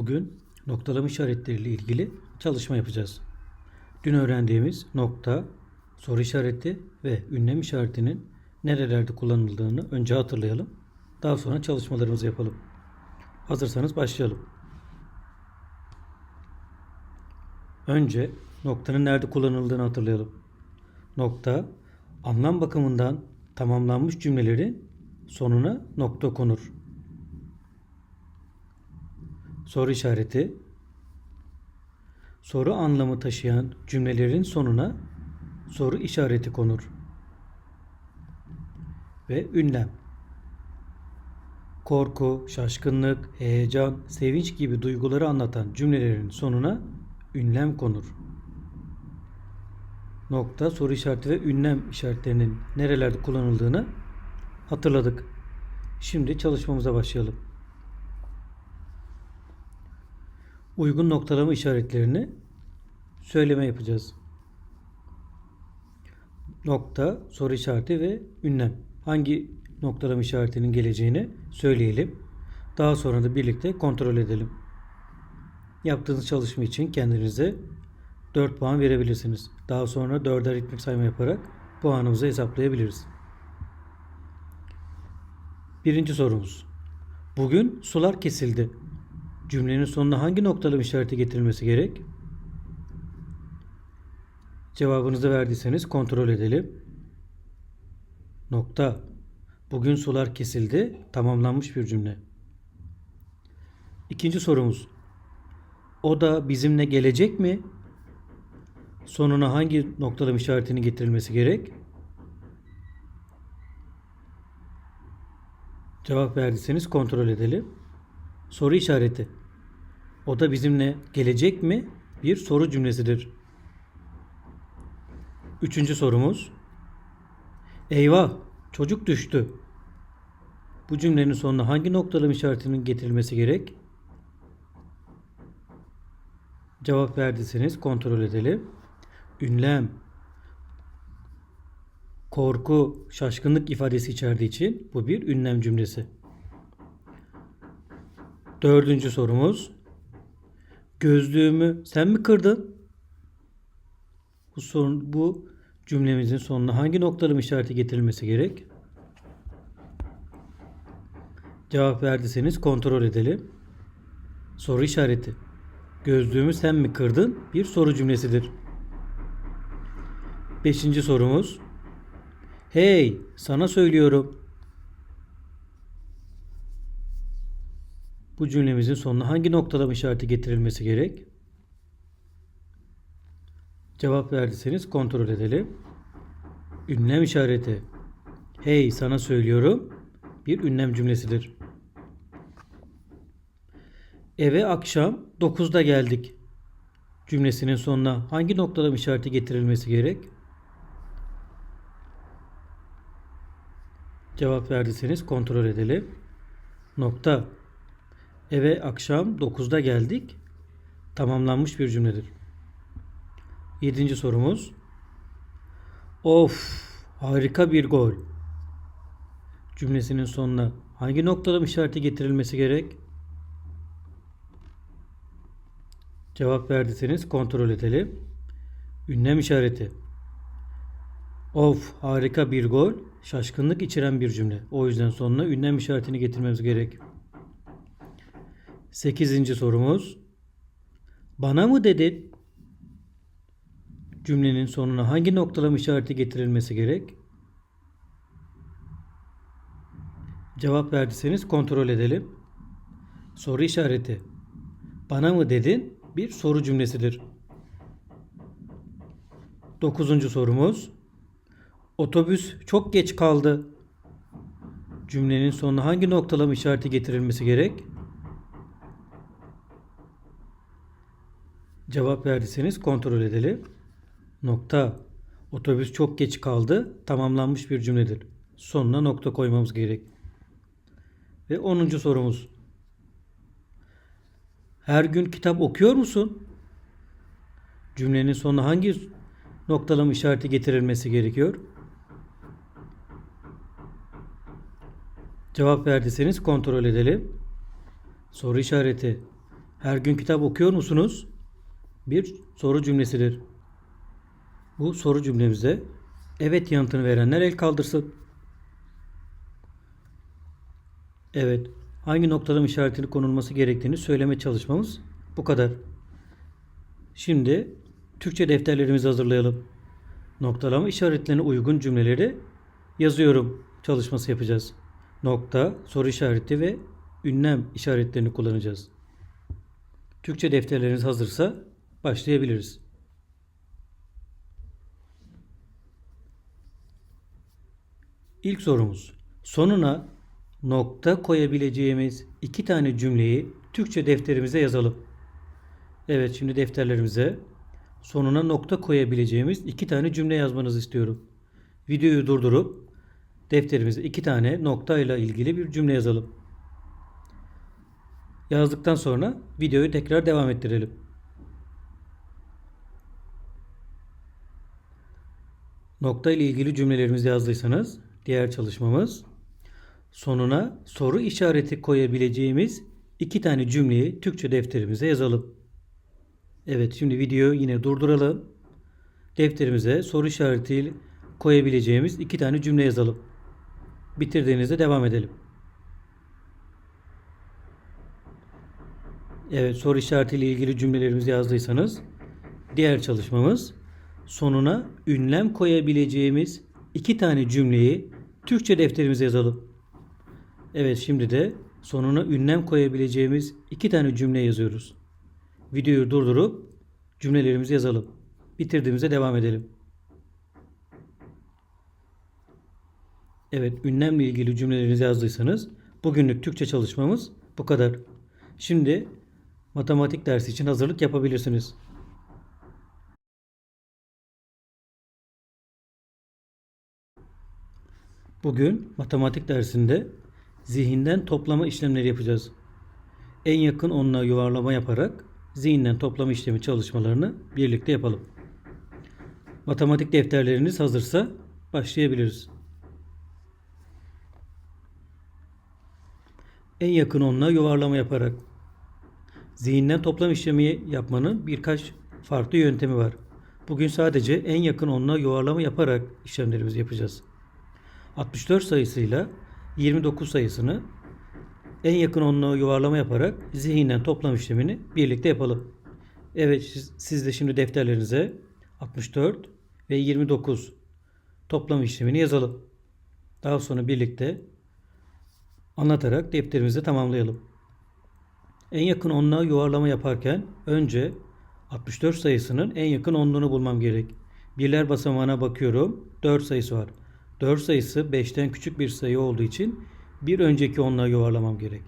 Bugün noktalama işaretleriyle ilgili çalışma yapacağız. Dün öğrendiğimiz nokta, soru işareti ve ünlem işaretinin nerelerde kullanıldığını önce hatırlayalım. Daha sonra çalışmalarımızı yapalım. Hazırsanız başlayalım. Önce noktanın nerede kullanıldığını hatırlayalım. Nokta, anlam bakımından tamamlanmış cümlelerin sonuna nokta konur. Soru işareti soru anlamı taşıyan cümlelerin sonuna soru işareti konur. Ve ünlem. Korku, şaşkınlık, heyecan, sevinç gibi duyguları anlatan cümlelerin sonuna ünlem konur. Nokta, soru işareti ve ünlem işaretlerinin nerelerde kullanıldığını hatırladık. Şimdi çalışmamıza başlayalım. Uygun noktalama işaretlerini söyleme yapacağız. Nokta, soru işareti ve ünlem. Hangi noktalama işaretinin geleceğini söyleyelim. Daha sonra da birlikte kontrol edelim. Yaptığınız çalışma için kendinize 4 puan verebilirsiniz. Daha sonra 4'er ritmik sayma yaparak puanımızı hesaplayabiliriz. Birinci sorumuz. Bugün sular kesildi. Cümlenin sonuna hangi noktalama işareti getirilmesi gerek? Cevabınızı verdiyseniz kontrol edelim. Nokta. Bugün sular kesildi. Tamamlanmış bir cümle. İkinci sorumuz. O da bizimle gelecek mi? Sonuna hangi noktalama işaretinin getirilmesi gerek? Cevap verdiyseniz kontrol edelim. Soru işareti. O da bizimle gelecek mi? Bir soru cümlesidir. Üçüncü sorumuz. Eyvah çocuk düştü. Bu cümlenin sonuna hangi noktalama işaretinin getirilmesi gerek? Cevap verdiyseniz kontrol edelim. Ünlem, korku, şaşkınlık ifadesi içerdiği için bu bir ünlem cümlesi. Dördüncü sorumuz. Gözlüğümü sen mi kırdın? Bu sorun bu cümlemizin sonuna hangi noktalama işareti getirilmesi gerek? Cevap verdiyseniz kontrol edelim. Soru işareti. Gözlüğümü sen mi kırdın? Bir soru cümlesidir. Beşinci sorumuz. Hey, sana söylüyorum. Bu cümlemizin sonuna hangi noktalama işareti getirilmesi gerek? Cevap verdiyseniz kontrol edelim. Ünlem işareti. Hey sana söylüyorum. Bir ünlem cümlesidir. Eve akşam 9'da geldik. Cümlesinin sonuna hangi noktalama işareti getirilmesi gerek? Cevap verdiyseniz kontrol edelim. Nokta Eve akşam 9'da geldik. Tamamlanmış bir cümledir. Yedinci sorumuz. Of harika bir gol. Cümlesinin sonuna hangi noktalama işareti getirilmesi gerek? Cevap verdiyseniz kontrol edelim. Ünlem işareti. Of harika bir gol. Şaşkınlık içeren bir cümle. O yüzden sonuna ünlem işaretini getirmemiz gerek. Sekizinci sorumuz. Bana mı dedin? Cümlenin sonuna hangi noktalama işareti getirilmesi gerek? Cevap verdiyseniz kontrol edelim. Soru işareti. Bana mı dedin? Bir soru cümlesidir. Dokuzuncu sorumuz. Otobüs çok geç kaldı. Cümlenin sonuna hangi noktalama işareti getirilmesi gerek? Cevap verdiyseniz kontrol edelim. Nokta. Otobüs çok geç kaldı. Tamamlanmış bir cümledir. Sonuna nokta koymamız gerek. Ve 10. sorumuz. Her gün kitap okuyor musun? Cümlenin sonuna hangi noktalama işareti getirilmesi gerekiyor? Cevap verdiyseniz kontrol edelim. Soru işareti. Her gün kitap okuyor musunuz? Bir soru cümlesidir. Bu soru cümlemize evet yanıtını verenler el kaldırsın. Evet. Hangi noktalama işaretini konulması gerektiğini söyleme çalışmamız bu kadar. Şimdi Türkçe defterlerimizi hazırlayalım. Noktalama işaretlerine uygun cümleleri yazıyorum çalışması yapacağız. Nokta, soru işareti ve ünlem işaretlerini kullanacağız. Türkçe defterleriniz hazırsa başlayabiliriz. İlk sorumuz. Sonuna nokta koyabileceğimiz iki tane cümleyi Türkçe defterimize yazalım. Evet şimdi defterlerimize sonuna nokta koyabileceğimiz iki tane cümle yazmanızı istiyorum. Videoyu durdurup defterimize iki tane nokta ile ilgili bir cümle yazalım. Yazdıktan sonra videoyu tekrar devam ettirelim. Nokta ile ilgili cümlelerimizi yazdıysanız diğer çalışmamız sonuna soru işareti koyabileceğimiz iki tane cümleyi Türkçe defterimize yazalım. Evet şimdi videoyu yine durduralım. Defterimize soru işareti koyabileceğimiz iki tane cümle yazalım. Bitirdiğinizde devam edelim. Evet soru işaretiyle ilgili cümlelerimizi yazdıysanız diğer çalışmamız sonuna ünlem koyabileceğimiz iki tane cümleyi Türkçe defterimize yazalım. Evet şimdi de sonuna ünlem koyabileceğimiz iki tane cümle yazıyoruz. Videoyu durdurup cümlelerimizi yazalım. Bitirdiğimizde devam edelim. Evet, ünlemle ilgili cümlelerinizi yazdıysanız bugünlük Türkçe çalışmamız bu kadar. Şimdi matematik dersi için hazırlık yapabilirsiniz. Bugün matematik dersinde zihinden toplama işlemleri yapacağız. En yakın onluğa yuvarlama yaparak zihinden toplama işlemi çalışmalarını birlikte yapalım. Matematik defterleriniz hazırsa başlayabiliriz. En yakın onluğa yuvarlama yaparak zihinden toplam işlemi yapmanın birkaç farklı yöntemi var. Bugün sadece en yakın onluğa yuvarlama yaparak işlemlerimizi yapacağız. 64 sayısıyla 29 sayısını en yakın onluğa yuvarlama yaparak zihinden toplam işlemini birlikte yapalım. Evet siz, siz de şimdi defterlerinize 64 ve 29 toplam işlemini yazalım. Daha sonra birlikte anlatarak defterimizi tamamlayalım. En yakın onluğa yuvarlama yaparken önce 64 sayısının en yakın onluğunu bulmam gerek. Birler basamağına bakıyorum. 4 sayısı var. 4 sayısı 5'ten küçük bir sayı olduğu için bir önceki onluğa yuvarlamam gerek.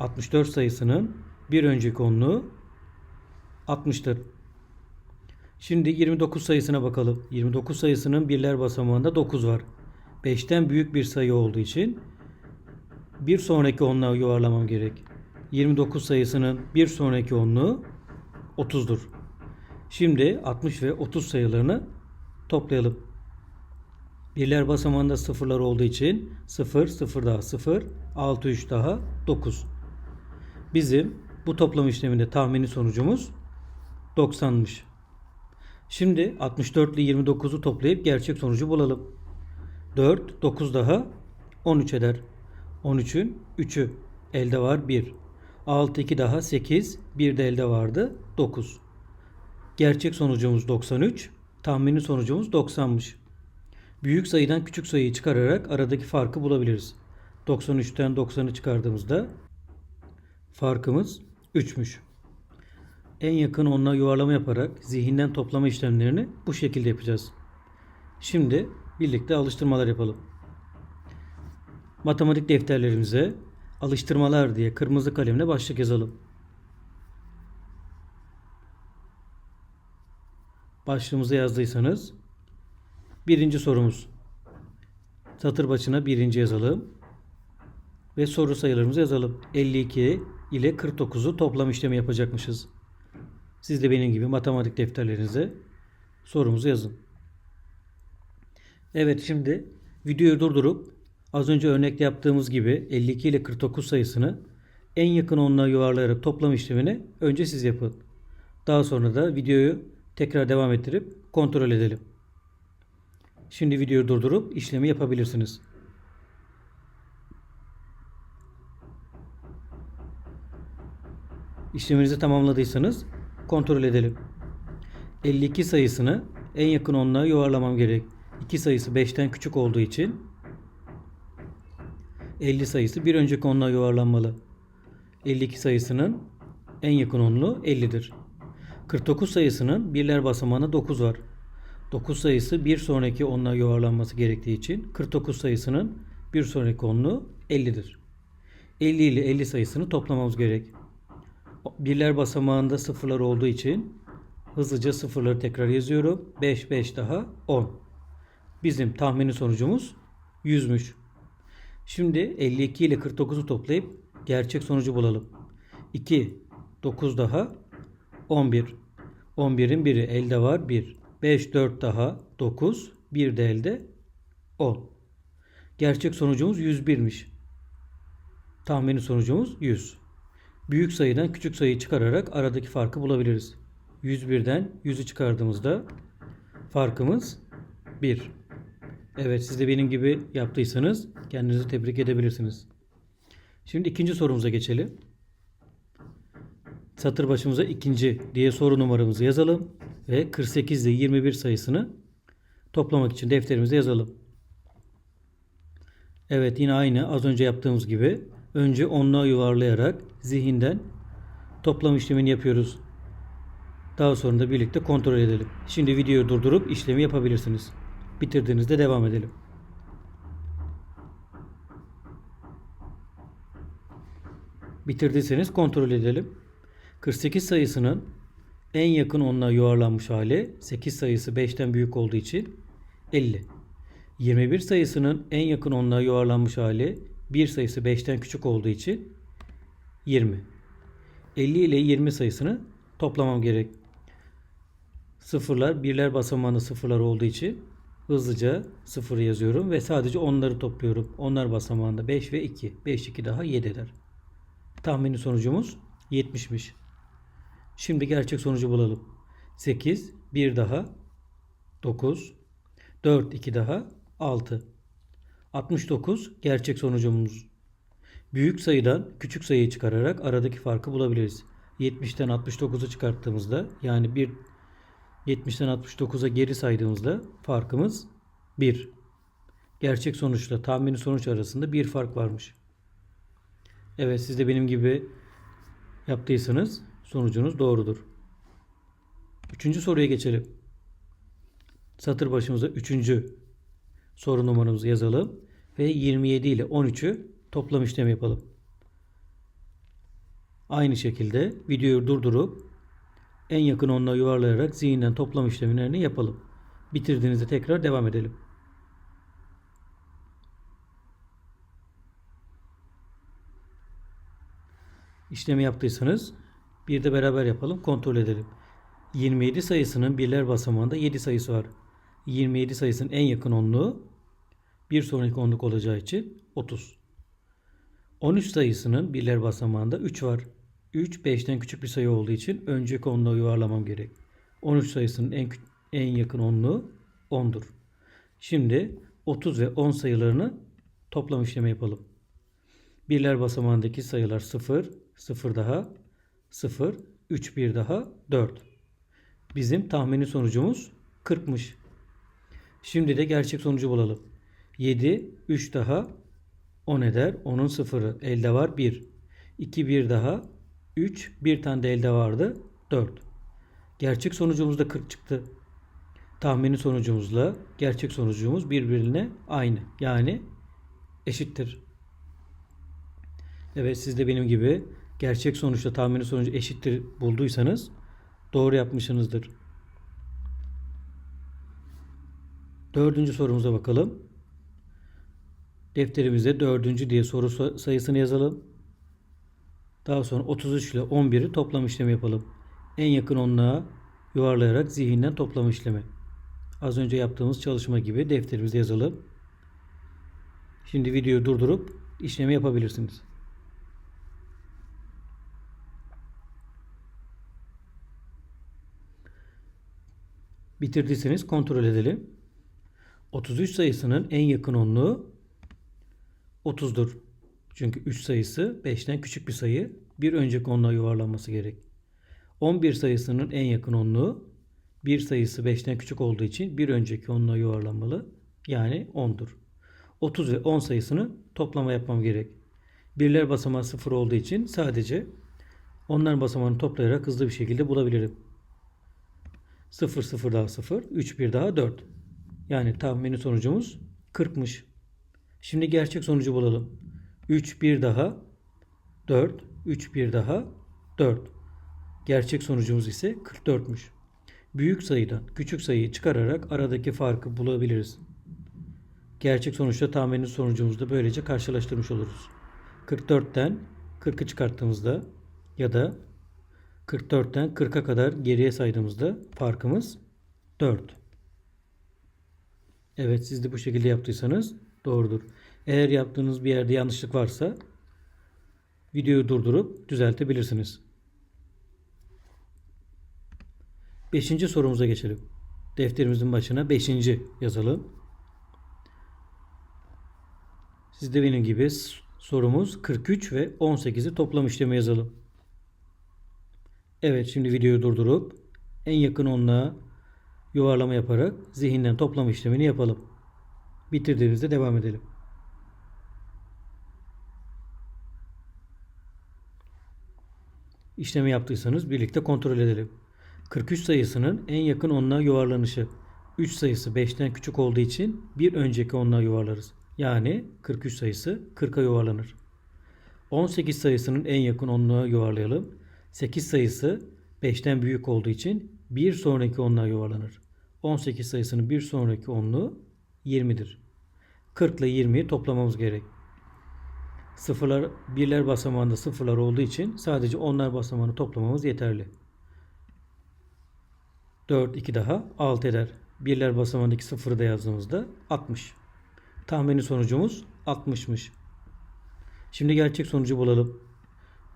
64 sayısının bir önceki onluğu 60'tır. Şimdi 29 sayısına bakalım. 29 sayısının birler basamağında 9 var. 5'ten büyük bir sayı olduğu için bir sonraki onluğa yuvarlamam gerek. 29 sayısının bir sonraki onluğu 30'dur. Şimdi 60 ve 30 sayılarını toplayalım. Birler basamağında sıfırlar olduğu için 0, 0 daha 0, 6, 3 daha 9. Bizim bu toplam işleminde tahmini sonucumuz 90'mış. Şimdi 64 ile 29'u toplayıp gerçek sonucu bulalım. 4, 9 daha 13 eder. 13'ün 3'ü elde var 1. 6, 2 daha 8, 1 de elde vardı 9. Gerçek sonucumuz 93, tahmini sonucumuz 90'mış. Büyük sayıdan küçük sayıyı çıkararak aradaki farkı bulabiliriz. 93'ten 90'ı çıkardığımızda farkımız 3'müş. En yakın onunla yuvarlama yaparak zihinden toplama işlemlerini bu şekilde yapacağız. Şimdi birlikte alıştırmalar yapalım. Matematik defterlerimize alıştırmalar diye kırmızı kalemle başlık yazalım. Başlığımızı yazdıysanız birinci sorumuz. Satır başına birinci yazalım. Ve soru sayılarımızı yazalım. 52 ile 49'u toplam işlemi yapacakmışız. Siz de benim gibi matematik defterlerinize sorumuzu yazın. Evet şimdi videoyu durdurup az önce örnekte yaptığımız gibi 52 ile 49 sayısını en yakın onluğa yuvarlayarak toplam işlemini önce siz yapın. Daha sonra da videoyu tekrar devam ettirip kontrol edelim. Şimdi videoyu durdurup işlemi yapabilirsiniz. İşleminizi tamamladıysanız kontrol edelim. 52 sayısını en yakın onluğa yuvarlamam gerek. 2 sayısı 5'ten küçük olduğu için 50 sayısı bir önceki onluğa yuvarlanmalı. 52 sayısının en yakın onluğu 50'dir. 49 sayısının birler basamağına 9 var. 9 sayısı bir sonraki onluğa yuvarlanması gerektiği için 49 sayısının bir sonraki onluğu 50'dir. 50 ile 50 sayısını toplamamız gerek. Birler basamağında sıfırlar olduğu için hızlıca sıfırları tekrar yazıyorum. 5 5 daha 10. Bizim tahmini sonucumuz 100'müş. Şimdi 52 ile 49'u toplayıp gerçek sonucu bulalım. 2 9 daha 11. 11'in biri elde var 1. 5 4 daha 9. 1 de elde 10. Gerçek sonucumuz 101'miş. Tahmini sonucumuz 100. Büyük sayıdan küçük sayıyı çıkararak aradaki farkı bulabiliriz. 101'den 100'ü çıkardığımızda farkımız 1. Evet siz de benim gibi yaptıysanız kendinizi tebrik edebilirsiniz. Şimdi ikinci sorumuza geçelim. Satır başımıza ikinci diye soru numaramızı yazalım ve 48 ile 21 sayısını toplamak için defterimize yazalım. Evet yine aynı az önce yaptığımız gibi önce onluğa yuvarlayarak zihinden toplam işlemini yapıyoruz. Daha sonra da birlikte kontrol edelim. Şimdi videoyu durdurup işlemi yapabilirsiniz. Bitirdiğinizde devam edelim. Bitirdiyseniz kontrol edelim. 48 sayısının en yakın onluğa yuvarlanmış hali 8 sayısı 5'ten büyük olduğu için 50. 21 sayısının en yakın onluğa yuvarlanmış hali 1 sayısı 5'ten küçük olduğu için 20. 50 ile 20 sayısını toplamam gerek. Sıfırlar birler basamağında sıfırlar olduğu için hızlıca sıfır yazıyorum ve sadece onları topluyorum. Onlar basamağında 5 ve 2. 5 2 daha 7 eder. Tahmini sonucumuz 70'miş. Şimdi gerçek sonucu bulalım. 8 1 daha 9 4 2 daha 6. 69 gerçek sonucumuz. Büyük sayıdan küçük sayıyı çıkararak aradaki farkı bulabiliriz. 70'ten 69'u çıkarttığımızda yani bir 70'ten 69'a geri saydığımızda farkımız 1. Gerçek sonuçla tahmini sonuç arasında bir fark varmış. Evet siz de benim gibi yaptıysanız sonucunuz doğrudur. Üçüncü soruya geçelim. Satır başımıza üçüncü soru numaramızı yazalım ve 27 ile 13'ü toplam işlemi yapalım. Aynı şekilde videoyu durdurup en yakın onluğa yuvarlayarak zihinden toplam işlemlerini yapalım. Bitirdiğinizde tekrar devam edelim. İşlemi yaptıysanız bir de beraber yapalım, kontrol edelim. 27 sayısının birler basamağında 7 sayısı var. 27 sayısının en yakın onluğu bir sonraki onluk olacağı için 30. 13 sayısının birler basamağında 3 var. 3 5'ten küçük bir sayı olduğu için önceki onluğu yuvarlamam gerek. 13 sayısının en en yakın onluğu 10'dur. Şimdi 30 ve 10 sayılarını toplam işlemi yapalım. Birler basamağındaki sayılar 0, 0 daha, 0, 3 bir daha 4. Bizim tahmini sonucumuz 40'mış. Şimdi de gerçek sonucu bulalım. 7, 3 daha 10 eder. 10'un sıfırı elde var 1. 2 bir daha 3. Bir tane de elde vardı 4. Gerçek sonucumuz da 40 çıktı. Tahmini sonucumuzla gerçek sonucumuz birbirine aynı. Yani eşittir. Evet siz de benim gibi gerçek sonuçla tahmini sonucu eşittir bulduysanız doğru yapmışsınızdır. Dördüncü sorumuza bakalım. Defterimize dördüncü diye soru sayısını yazalım. Daha sonra 33 ile 11'i toplam işlemi yapalım. En yakın onluğa yuvarlayarak zihinden toplam işlemi. Az önce yaptığımız çalışma gibi defterimize yazalım. Şimdi videoyu durdurup işlemi yapabilirsiniz. Bitirdiyseniz kontrol edelim. 33 sayısının en yakın onluğu 30'dur. Çünkü 3 sayısı 5'ten küçük bir sayı. Bir önceki onluğa yuvarlanması gerek. 11 sayısının en yakın onluğu 1 sayısı 5'ten küçük olduğu için bir önceki onluğa yuvarlanmalı. Yani 10'dur. 30 ve 10 sayısını toplama yapmam gerek. Birler basamağı 0 olduğu için sadece onların basamağını toplayarak hızlı bir şekilde bulabilirim. 0 0 daha 0, 3 1 daha 4. Yani tahmini sonucumuz 40'mış. Şimdi gerçek sonucu bulalım. 3 1 daha 4, 3 1 daha 4. Gerçek sonucumuz ise 44'müş. Büyük sayıdan küçük sayıyı çıkararak aradaki farkı bulabiliriz. Gerçek sonuçta tahmini sonucumuzu da böylece karşılaştırmış oluruz. 44'ten 40'ı çıkarttığımızda ya da 44'ten 40'a kadar geriye saydığımızda farkımız 4. Evet siz de bu şekilde yaptıysanız doğrudur. Eğer yaptığınız bir yerde yanlışlık varsa videoyu durdurup düzeltebilirsiniz. Beşinci sorumuza geçelim. Defterimizin başına beşinci yazalım. Siz de benim gibi sorumuz 43 ve 18'i toplam işlemi yazalım. Evet şimdi videoyu durdurup en yakın onluğa yuvarlama yaparak zihinden toplam işlemini yapalım. Bitirdiğimizde devam edelim. İşlemi yaptıysanız birlikte kontrol edelim. 43 sayısının en yakın onluğa yuvarlanışı. 3 sayısı 5'ten küçük olduğu için bir önceki onluğa yuvarlarız. Yani 43 sayısı 40'a yuvarlanır. 18 sayısının en yakın onluğa yuvarlayalım. 8 sayısı 5'ten büyük olduğu için bir sonraki onluğa yuvarlanır. 18 sayısının bir sonraki onluğu 20'dir. 40 ile 20'yi toplamamız gerek. Sıfırlar, birler basamağında sıfırlar olduğu için sadece onlar basamağını toplamamız yeterli. 4, 2 daha 6 eder. Birler basamağındaki sıfırı da yazdığımızda 60. Tahmini sonucumuz 60'mış. Şimdi gerçek sonucu bulalım.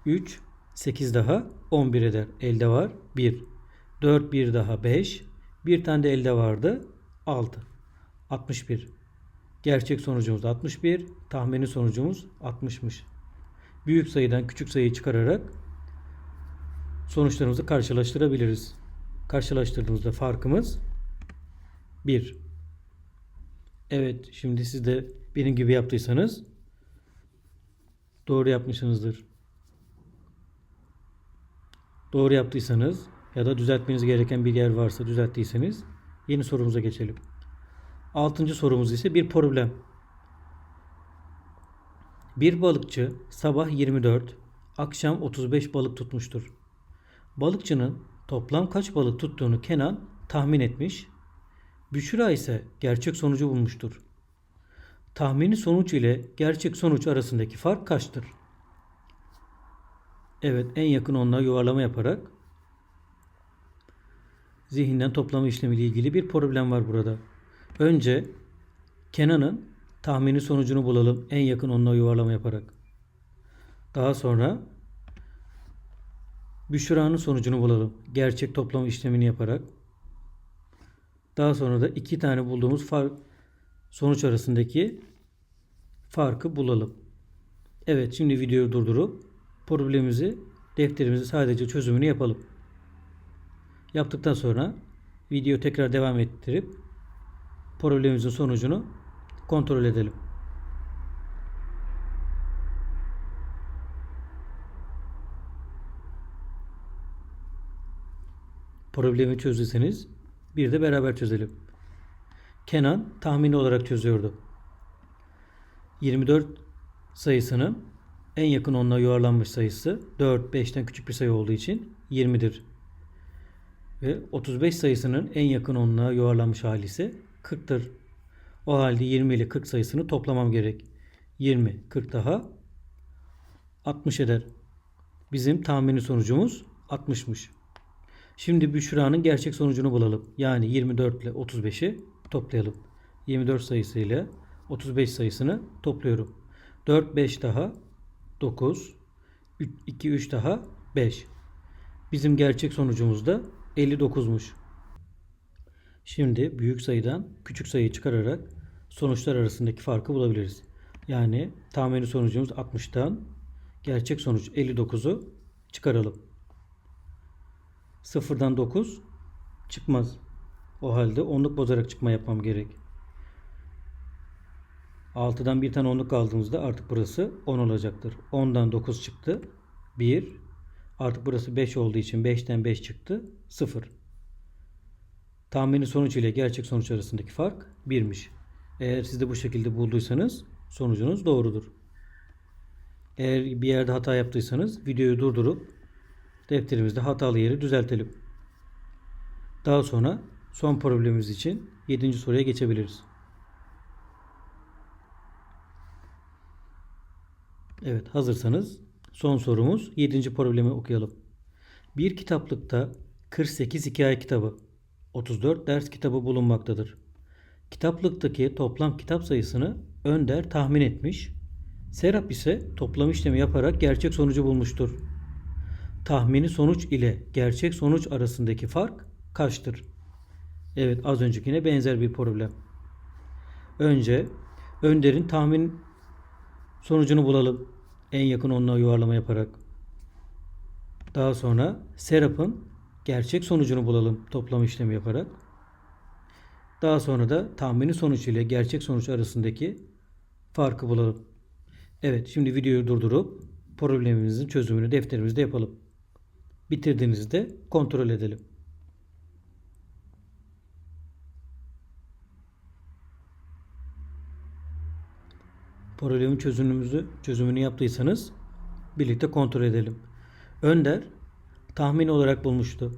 3, 8 daha 11 eder. Elde var 1. 4, 1 daha 5. Bir tane de elde vardı 6. 61. Gerçek sonucumuz 61. Tahmini sonucumuz 60'mış. Büyük sayıdan küçük sayıyı çıkararak sonuçlarımızı karşılaştırabiliriz. Karşılaştırdığımızda farkımız 1. Evet, şimdi siz de benim gibi yaptıysanız doğru yapmışsınızdır. Doğru yaptıysanız ya da düzeltmeniz gereken bir yer varsa düzelttiyseniz yeni sorumuza geçelim. Altıncı sorumuz ise bir problem. Bir balıkçı sabah 24, akşam 35 balık tutmuştur. Balıkçının toplam kaç balık tuttuğunu Kenan tahmin etmiş. Büşra ise gerçek sonucu bulmuştur. Tahmini sonuç ile gerçek sonuç arasındaki fark kaçtır? Evet en yakın onluğa yuvarlama yaparak zihinden toplama işlemi ile ilgili bir problem var burada. Önce Kenan'ın tahmini sonucunu bulalım en yakın onluğa yuvarlama yaparak. Daha sonra Büşra'nın sonucunu bulalım. Gerçek toplam işlemini yaparak. Daha sonra da iki tane bulduğumuz fark, sonuç arasındaki farkı bulalım. Evet şimdi videoyu durdurup problemimizi defterimizi sadece çözümünü yapalım. Yaptıktan sonra video tekrar devam ettirip problemimizin sonucunu kontrol edelim. Problemi çözdüyseniz bir de beraber çözelim. Kenan tahmini olarak çözüyordu. 24 sayısının en yakın onluğa yuvarlanmış sayısı 4, 5'ten küçük bir sayı olduğu için 20'dir. Ve 35 sayısının en yakın onluğa yuvarlanmış hali ise 40'tır. O halde 20 ile 40 sayısını toplamam gerek. 20, 40 daha 60 eder. Bizim tahmini sonucumuz 60'mış. Şimdi Büşra'nın gerçek sonucunu bulalım. Yani 24 ile 35'i toplayalım. 24 sayısı ile 35 sayısını topluyorum. 4, 5 daha 9, 2, 3 daha 5. Bizim gerçek sonucumuz da 59'muş. Şimdi büyük sayıdan küçük sayıyı çıkararak sonuçlar arasındaki farkı bulabiliriz. Yani tahmini sonucumuz 60'tan gerçek sonuç 59'u çıkaralım. Sıfırdan 9 çıkmaz. O halde onluk bozarak çıkma yapmam gerek. 6'dan bir tane onluk aldığımızda artık burası 10 olacaktır. 10'dan 9 çıktı. 1. Artık burası 5 olduğu için 5'ten 5 çıktı. 0. Tahmini sonuç ile gerçek sonuç arasındaki fark 1'miş. Eğer siz de bu şekilde bulduysanız sonucunuz doğrudur. Eğer bir yerde hata yaptıysanız videoyu durdurup defterimizde hatalı yeri düzeltelim. Daha sonra son problemimiz için 7. soruya geçebiliriz. Evet hazırsanız son sorumuz 7. problemi okuyalım. Bir kitaplıkta 48 hikaye kitabı, 34 ders kitabı bulunmaktadır. Kitaplıktaki toplam kitap sayısını Önder tahmin etmiş. Serap ise toplam işlemi yaparak gerçek sonucu bulmuştur. Tahmini sonuç ile gerçek sonuç arasındaki fark kaçtır? Evet az öncekine benzer bir problem. Önce Önder'in tahmin sonucunu bulalım. En yakın onunla yuvarlama yaparak. Daha sonra Serap'ın gerçek sonucunu bulalım toplam işlemi yaparak. Daha sonra da tahmini sonuç ile gerçek sonuç arasındaki farkı bulalım. Evet şimdi videoyu durdurup problemimizin çözümünü defterimizde yapalım. Bitirdiğinizde kontrol edelim. Problemin çözümümüzü çözümünü yaptıysanız birlikte kontrol edelim. Önder tahmin olarak bulmuştu.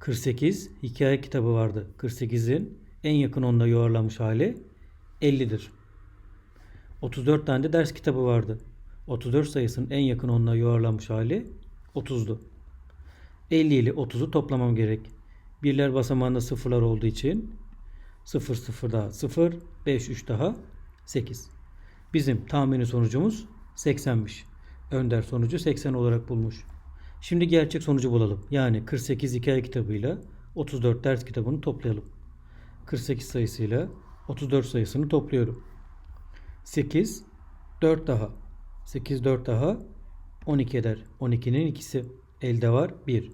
48 hikaye kitabı vardı. 48'in en yakın onda yuvarlanmış hali 50'dir. 34 tane de ders kitabı vardı. 34 sayısının en yakın onuna yuvarlanmış hali 30'du. 50 ile 30'u toplamam gerek. Birler basamağında sıfırlar olduğu için 0 0 daha 0, 5 3 daha 8. Bizim tahmini sonucumuz 80'miş. Önder sonucu 80 olarak bulmuş. Şimdi gerçek sonucu bulalım. Yani 48 hikaye kitabıyla 34 ders kitabını toplayalım. 48 sayısıyla 34 sayısını topluyorum. 8 4 daha. 8 4 daha 12 eder. 12'nin ikisi elde var 1.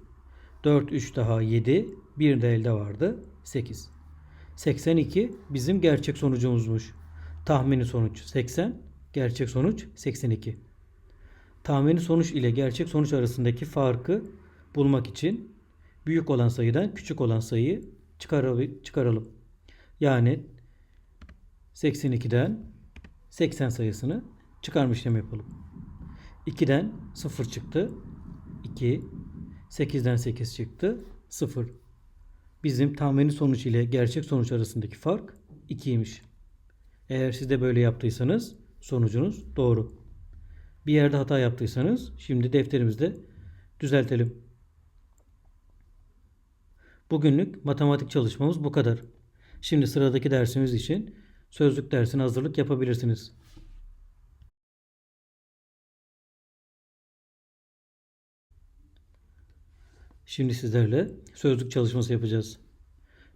4 3 daha 7. 1 de elde vardı 8. 82 bizim gerçek sonucumuzmuş. Tahmini sonuç 80, gerçek sonuç 82. Tahmini sonuç ile gerçek sonuç arasındaki farkı bulmak için büyük olan sayıdan küçük olan sayıyı çıkaralım. Yani 82'den 80 sayısını çıkarma işlemi yapalım. 2'den 0 çıktı. 2. 8'den 8 çıktı. 0. Bizim tahmini sonuç ile gerçek sonuç arasındaki fark 2'ymiş. Eğer siz de böyle yaptıysanız sonucunuz doğru. Bir yerde hata yaptıysanız şimdi defterimizde düzeltelim. Bugünlük matematik çalışmamız bu kadar. Şimdi sıradaki dersimiz için sözlük dersine hazırlık yapabilirsiniz. Şimdi sizlerle sözlük çalışması yapacağız.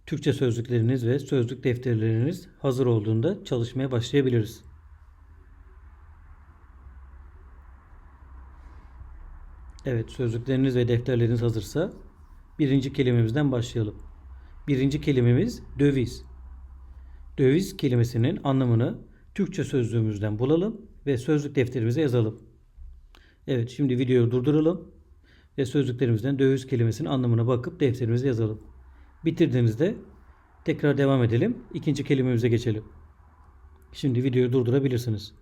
Türkçe sözlükleriniz ve sözlük defterleriniz hazır olduğunda çalışmaya başlayabiliriz. Evet sözlükleriniz ve defterleriniz hazırsa birinci kelimemizden başlayalım. Birinci kelimemiz döviz. Döviz kelimesinin anlamını Türkçe sözlüğümüzden bulalım ve sözlük defterimize yazalım. Evet şimdi videoyu durduralım ve sözlüklerimizden döviz kelimesinin anlamına bakıp defterimize yazalım. Bitirdiğinizde tekrar devam edelim. İkinci kelimemize geçelim. Şimdi videoyu durdurabilirsiniz.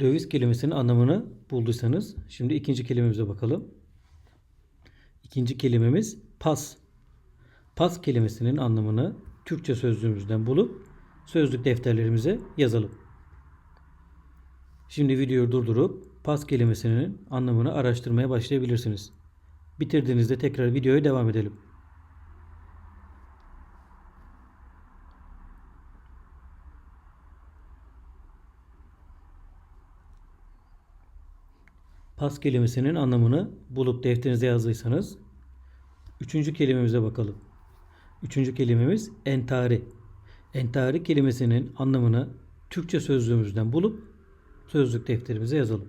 Döviz kelimesinin anlamını bulduysanız şimdi ikinci kelimemize bakalım. İkinci kelimemiz pas. Pas kelimesinin anlamını Türkçe sözlüğümüzden bulup sözlük defterlerimize yazalım. Şimdi videoyu durdurup pas kelimesinin anlamını araştırmaya başlayabilirsiniz. Bitirdiğinizde tekrar videoya devam edelim. Pas kelimesinin anlamını bulup defterinize yazdıysanız üçüncü kelimemize bakalım. Üçüncü kelimemiz entari. Entari kelimesinin anlamını Türkçe sözlüğümüzden bulup sözlük defterimize yazalım.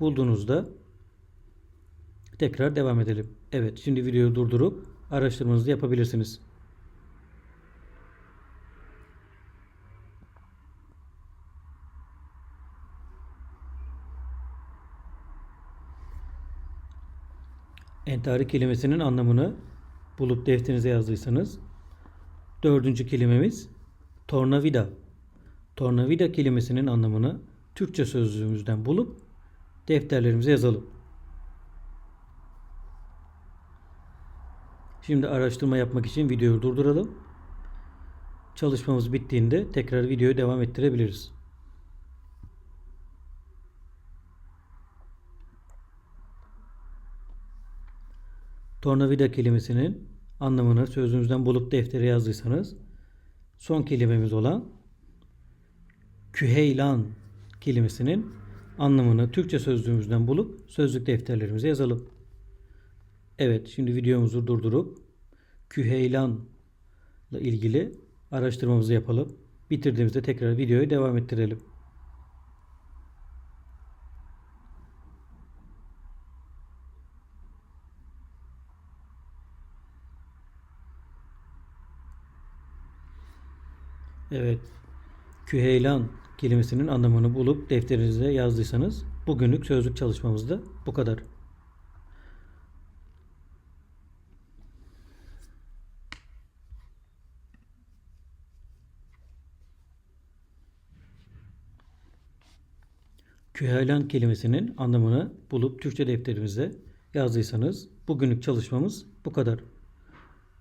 Bulduğunuzda tekrar devam edelim. Evet, şimdi videoyu durdurup araştırmanızı yapabilirsiniz. Entari kelimesinin anlamını bulup defterinize yazdıysanız dördüncü kelimemiz tornavida. Tornavida kelimesinin anlamını Türkçe sözlüğümüzden bulup defterlerimize yazalım. Şimdi araştırma yapmak için videoyu durduralım. Çalışmamız bittiğinde tekrar videoyu devam ettirebiliriz. Tornavida kelimesinin anlamını sözünüzden bulup deftere yazdıysanız son kelimemiz olan küheylan kelimesinin anlamını Türkçe sözlüğümüzden bulup sözlük defterlerimize yazalım. Evet, şimdi videomuzu durdurup küheylanla ilgili araştırmamızı yapalım. Bitirdiğimizde tekrar videoyu devam ettirelim. Evet. Küheylan kelimesinin anlamını bulup defterinize yazdıysanız bugünlük sözlük çalışmamız da bu kadar. Küheylan kelimesinin anlamını bulup Türkçe defterimize yazdıysanız bugünlük çalışmamız bu kadar.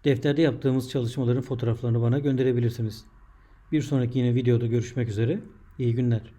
Defterde yaptığımız çalışmaların fotoğraflarını bana gönderebilirsiniz. Bir sonraki yine videoda görüşmek üzere. İyi günler.